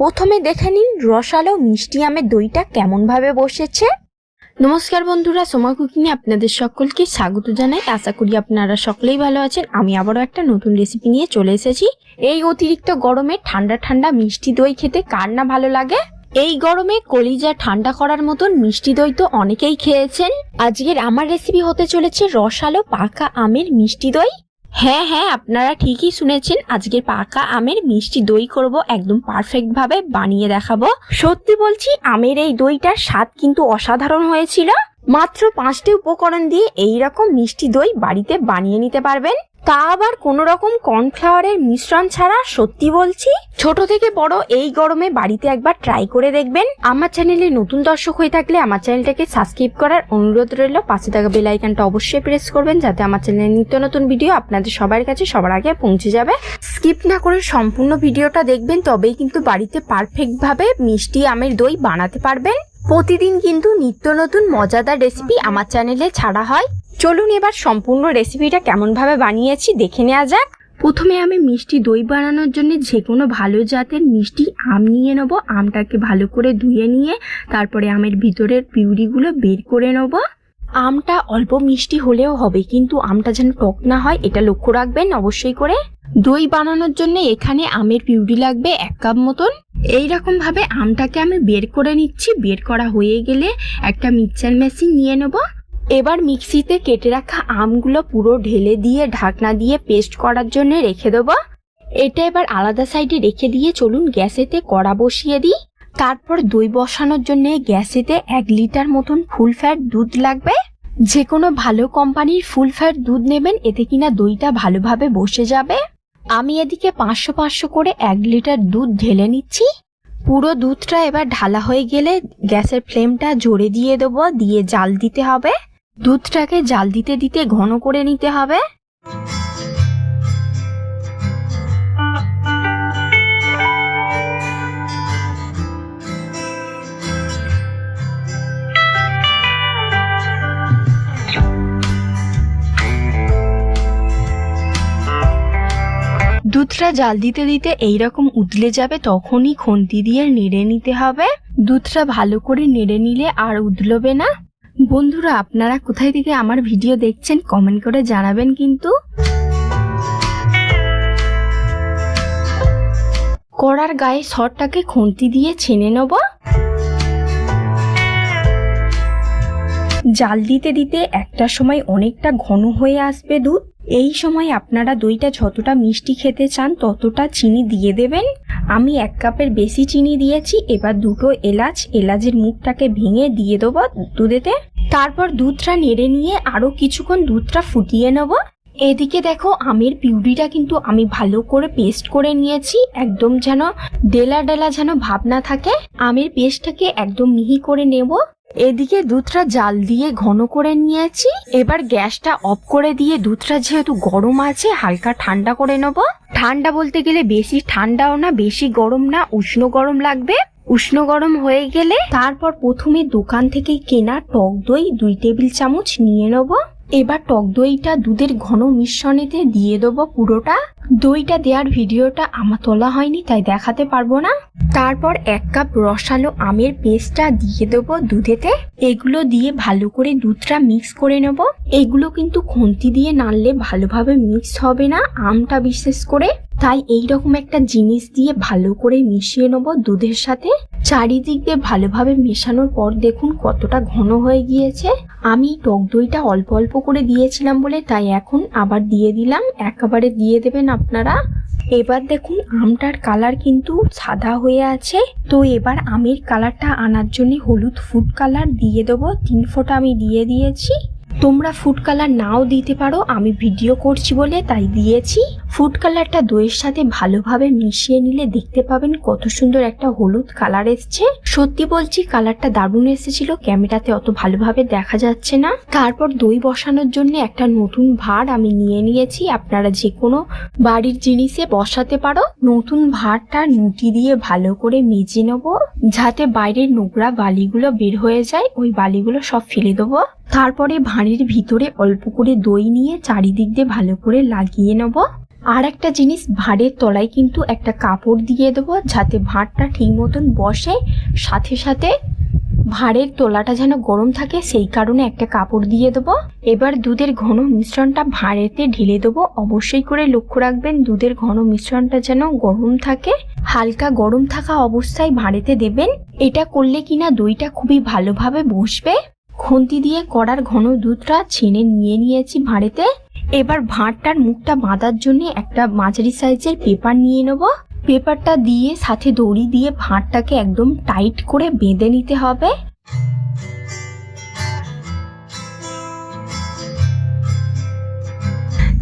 প্রথমে দেখে নিন রসালো মিষ্টি আমের দইটা কেমনভাবে বসেছে। নমস্কার বন্ধুরা, সোমা কুকিংয়ে আপনাদের সকলকে স্বাগত জানাই। আশা করি আপনারা সকলেই ভালো আছেন। আমি আবারও একটা নতুন রেসিপি নিয়ে চলে এসেছি। এই অতিরিক্ত গরমে ঠান্ডা ঠান্ডা মিষ্টি দই খেতে কার না ভালো লাগে? এই গরমে কলিজা ঠান্ডা করার মতন মিষ্টি দই তো অনেকেই খেয়েছেন। আজকের আমার রেসিপি হতে চলেছে রসালো পাকা আমের মিষ্টি দই। হ্যাঁ হ্যাঁ আপনারা ঠিকই শুনেছেন। আজকের পাকা আমের মিষ্টি দই করব একদম পারফেক্ট ভাবে বানিয়ে দেখাবো। সত্যি বলছি, আমের এই দইটার স্বাদ কিন্তু অসাধারণ হয়েছিল। মাত্র পাঁচটি উপকরণ দিয়ে এই রকম মিষ্টি দই বাড়িতে বানিয়ে নিতে পারবেন। তা আবার কোনো রকম কর্নফ্লাওয়ারের মিশ্রণ ছাড়া সত্যি বলছি? ছোট থেকে বড় এই গরমে বাড়িতে একবার ট্রাই করে দেখবেন। আমার চ্যানেলে নতুন দর্শক হয়ে থাকলে আমার চ্যানেলটাকে সাবস্ক্রাইব করার অনুরোধ রইল। পাশে থাকা বেল আইকনটা অবশ্যই প্রেস করবেন যাতে আমার চ্যানেলের নিত্য নতুন ভিডিও আপনাদের সবার কাছে সবার আগে পৌঁছে যাবে। স্কিপ না করে সম্পূর্ণ ভিডিওটা দেখবেন, তবেই কিন্তু বাড়িতে পারফেক্ট ভাবে মিষ্টি আমের দই বানাতে পারবেন। প্রতিদিন কিন্তু নিত্য নতুন মজাদার রেসিপি আমার চ্যানেলে ছাড়া হয়। চলুন এবার সম্পূর্ণ রেসিপিটা কেমনভাবে বানিয়েছি দেখে নেওয়া যাক। প্রথমে আমি মিষ্টি দই বানানোর জন্য যে কোনো ভালো জাতের মিষ্টি আম নিয়ে নেব। আমটাকে ভালো করে ধুয়ে নিয়ে তারপরে আমের ভিতরের পিউরিগুলো বের করে নেব। আমটা অল্প মিষ্টি হলেও হবে, কিন্তু আমটা যেন টক না হয়, এটা লক্ষ্য রাখবেন অবশ্যই করে। দই বানানোর জন্য এখানে আমের পিউরি লাগবে এক কাপ মতন। এই রকম ভাবে আমটাকে আমি বের করে নিচ্ছি। বের করা হয়ে গেলে একটা মিক্সচার মেশিন নিয়ে নেব। এবার মিক্সিতে কেটে রাখা আমগুলো পুরো ঢেলে দিয়ে, ঢাকনা দিয়ে পেস্ট করার জন্য রেখে দেবো। এটা এবার আলাদা সাইডে রেখে দিয়ে চলুন গ্যাসেতে কড়া বসিয়ে দিই। তারপর দই বসানোর জন্য গ্যাসেতে এক লিটার মতন ফুল ফ্যাট দুধ লাগবে। যে কোনো ভালো কোম্পানির ফুল ফ্যাট দুধ নেবেন, এতে কিনা দইটা ভালোভাবে বসে যাবে। আমি এদিকে পাঁচশো পাঁচশো করে এক লিটার দুধ ঢেলে নিচ্ছি। পুরো দুধটা এবার ঢালা হয়ে গেলে গ্যাসের ফ্লেমটা জোরে দিয়ে দেবো, দিয়ে জাল দিতে হবে। দুধটাকে জাল দিতে দিতে ঘন করে নিতে হবে। দুধটা জাল দিতে দিতে এইরকম উতলে যাবে তখনই খুন্তি দিয়ে নেড়ে নিতে হবে। দুধটা ভালো করে নেড়ে নিলে আর উতলবে না। বন্ধুরা, আপনারা কোথায় থেকে আমার ভিডিও দেখছেন কমেন্ট করে জানাবেন কিন্তু। কড়ার গায়ে সরটাকে খুন্তি দিয়ে ছেনে নেব। জাল দিতে দিতে একটা সময় অনেকটা ঘন হয়ে আসবে দুধ। এই সময় আপনারা দইটা যতটা মিষ্টি খেতে চান, ততটা চিনি দিয়ে দেবেন। আমি এক কাপের বেশি চিনি দিয়েছি, এবার দুটো এলাচ, এলাচের মুখটাকে ভেঙে দিয়ে দেবো দুধেতে। তারপর দুধটা নেড়ে নিয়ে আরও কিছুক্ষণ দুধটা ফুটিয়ে নেব। এদিকে দেখো, আমের পিউরিটা কিন্তু আমি ভালো করে পেস্ট করে নিয়েছি, একদম যেন ডেলা ডেলা যেন ভাব না থাকে। আমের পেস্টটাকে একদম মিহি করে নেব। এদিকে দুধটা জাল দিয়ে ঘন করে নিয়েছি। এবার গ্যাসটা অফ করে দিয়ে দুধটা যেহেতু গরম আছে, হালকা ঠান্ডা করে নেব। ঠান্ডা বলতে গেলে বেশি ঠান্ডাও না, বেশি গরম না, উষ্ণ গরম লাগবে। উষ্ণ গরম হয়ে গেলে তারপর প্রথমে দোকান থেকে কেনা টক দই দুই টেবিল চামচ নিয়ে নেব। এবার টক দইটা দুধের ঘন মিশ্রণেতে দিয়ে দেবো পুরোটা। দইটা দেওয়ার ভিডিওটা আমার তোলা হয়নি, তাই দেখাতে পারব না। তারপর এক কাপ রসালো আমের পেস্টটা দিয়ে দেবো দুধেতে। এগুলো দিয়ে ভালো করে দুধটা মিক্স করে নেব। এগুলো কিন্তু খুন্তি দিয়ে নাড়লে ভালোভাবে মিক্স হবে না, আমটা বিশেষ করে। তাই এই রকম একটা জিনিস দিয়ে ভালো করে মিশিয়ে নেব দুধের সাথে। চারিদিক দিয়ে ভালোভাবে মেশানোর পর দেখুন কতটা ঘন হয়ে গিয়েছে। আমি টক দইটা অল্প অল্প করে দিয়েছিলাম বলে তাই এখন আবার দিয়ে দিলাম। একেবারে দিয়ে দেবেন আপনারা। এবার দেখুন আমটার কালার কিন্তু সাদা হয়ে আছে। তো এবার আমের কালারটা আনার জন্য হলুদ ফুড কালার দিয়ে দেবো। তিন ফোঁটা আমি দিয়ে দিয়েছি। তোমরা ফুড কালার নাও দিতে পারো। আমি ভিডিও করছি বলে তাই দিয়েছি। ফুড কালারটা দইয়ের সাথে ভালোভাবে মিশিয়ে নিলে দেখতে পাবেন কত সুন্দর একটা হলুদ কালার এসছে। সত্যি বলছি কালারটা দারুণ এসেছিল ক্যামেরাতে অত ভালোভাবে দেখা যাচ্ছে না। তারপর দই বসানোর জন্য একটা নতুন ভাঁড় আমি নিয়ে নিয়েছি। আপনারা যে কোনো বাড়ির জিনিসে বসাতে পারো। নতুন ভাঁড়টা নুটি দিয়ে ভালো করে মেজে নেব, যাতে বাইরের নোংরা বালিগুলো বের হয়ে যায়। ওই বালিগুলো সব ফেলে দেবো। তারপরে ভাঁড়ির ভিতরে অল্প করে দই নিয়ে চারিদিক দিয়ে ভালো করে লাগিয়ে নেব। আর একটা জিনিস, ভাঁড়ের তলায় কিন্তু একটা কাপড় দিয়ে দেবো, যাতে ভাঁড়টা ঠিক মতন বসে। সাথে সাথে ভাঁড়ের তোলাটা যেন গরম থাকে, সেই কারণে একটা কাপড় দিয়ে দেবো। এবার দুধের ঘন মিশ্রণটা ভাঁড়েতে ঢেলে দেবো। অবশ্যই করে লক্ষ্য রাখবেন, দুধের ঘন মিশ্রণটা যেন গরম থাকে। হালকা গরম থাকা অবস্থায় ভাঁড়েতে দেবেন। এটা করলে কিনা দইটা খুবই ভালোভাবে বসবে। খুন্তি দিয়ে কড়ার ঘন দুধটা ছেনে নিয়ে নিয়েছি ভাঁড়েতে। এবার ভাঁড়টার মুখটা বাঁধার জন্য একটা মাঝারি সাইজের পেপার নিয়ে নেব। পেপারটা দিয়ে সাথে দড়ি দিয়ে ভাঁড়টাকে একদম টাইট করে বেঁধে নিতে হবে।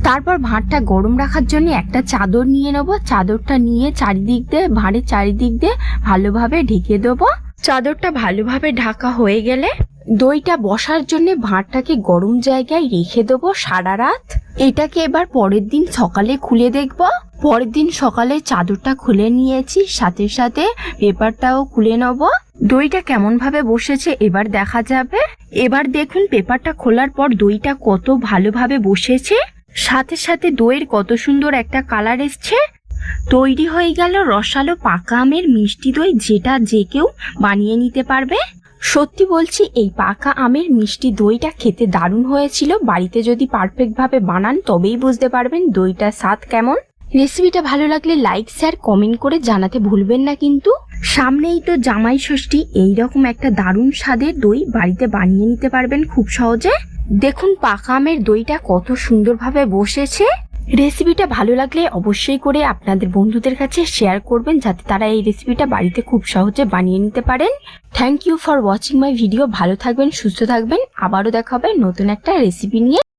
তারপর ভাঁড়টা গরম রাখার জন্য একটা চাদর নিয়ে নেব। চাদরটা নিয়ে চারিদিক দিয়ে, ভাঁড়ের চারিদিক দিয়ে ভালোভাবে ঢেকে দেবো। চাদরটা ভালোভাবে ঢাকা হয়ে গেলে দইটা বসার জন্য ভাঁড়টাকে গরম জায়গায় রেখে দেবো সারা রাত। এটাকে এবার পরের দিন সকালে খুলে দেখব। পরের দিন সকালে চাদরটা খুলে নিয়েছি, সাথে সাথে পেপারটাও খুলে নেব। দইটা কেমন ভাবে বসেছে এবার দেখা যাবে। এবার দেখুন পেপারটা খোলার পর দইটা কত ভালোভাবে বসেছে। সাথে সাথে দইয়ের কত সুন্দর একটা কালার এসছে। তৈরি হয়ে গেল রসালো পাকা আমের মিষ্টি দই, যেটা যে কেউ বানিয়ে নিতে পারবে। সত্যি বলছি, এই পাকা আমের মিষ্টি দইটা খেতে দারুণ হয়েছিল। বাড়িতে যদি পারফেক্টভাবে বানান, তবেই বুঝতে পারবেন দইটার স্বাদ কেমন। রেসিপিটা ভালো লাগলে লাইক, শেয়ার, কমেন্ট করে জানাতে ভুলবেন না কিন্তু। সামনেই তো জামাই ষষ্ঠী, এইরকম একটা দারুণ স্বাদের দই বাড়িতে বানিয়ে নিতে পারবেন খুব সহজে। দেখুন, পাকা আমের দইটা কত সুন্দরভাবে বসেছে। রেসিপিটা ভালো লাগলে অবশ্যই করে আপনাদের বন্ধুদের কাছে শেয়ার করবেন, যাতে তারা এই রেসিপিটা বাড়িতে খুব সহজে বানিয়ে নিতে পারেন। Thank you for watching my video ভালো থাকবেন, সুস্থ থাকবেন। আবারও দেখা হবে নতুন একটা রেসিপি নিয়ে।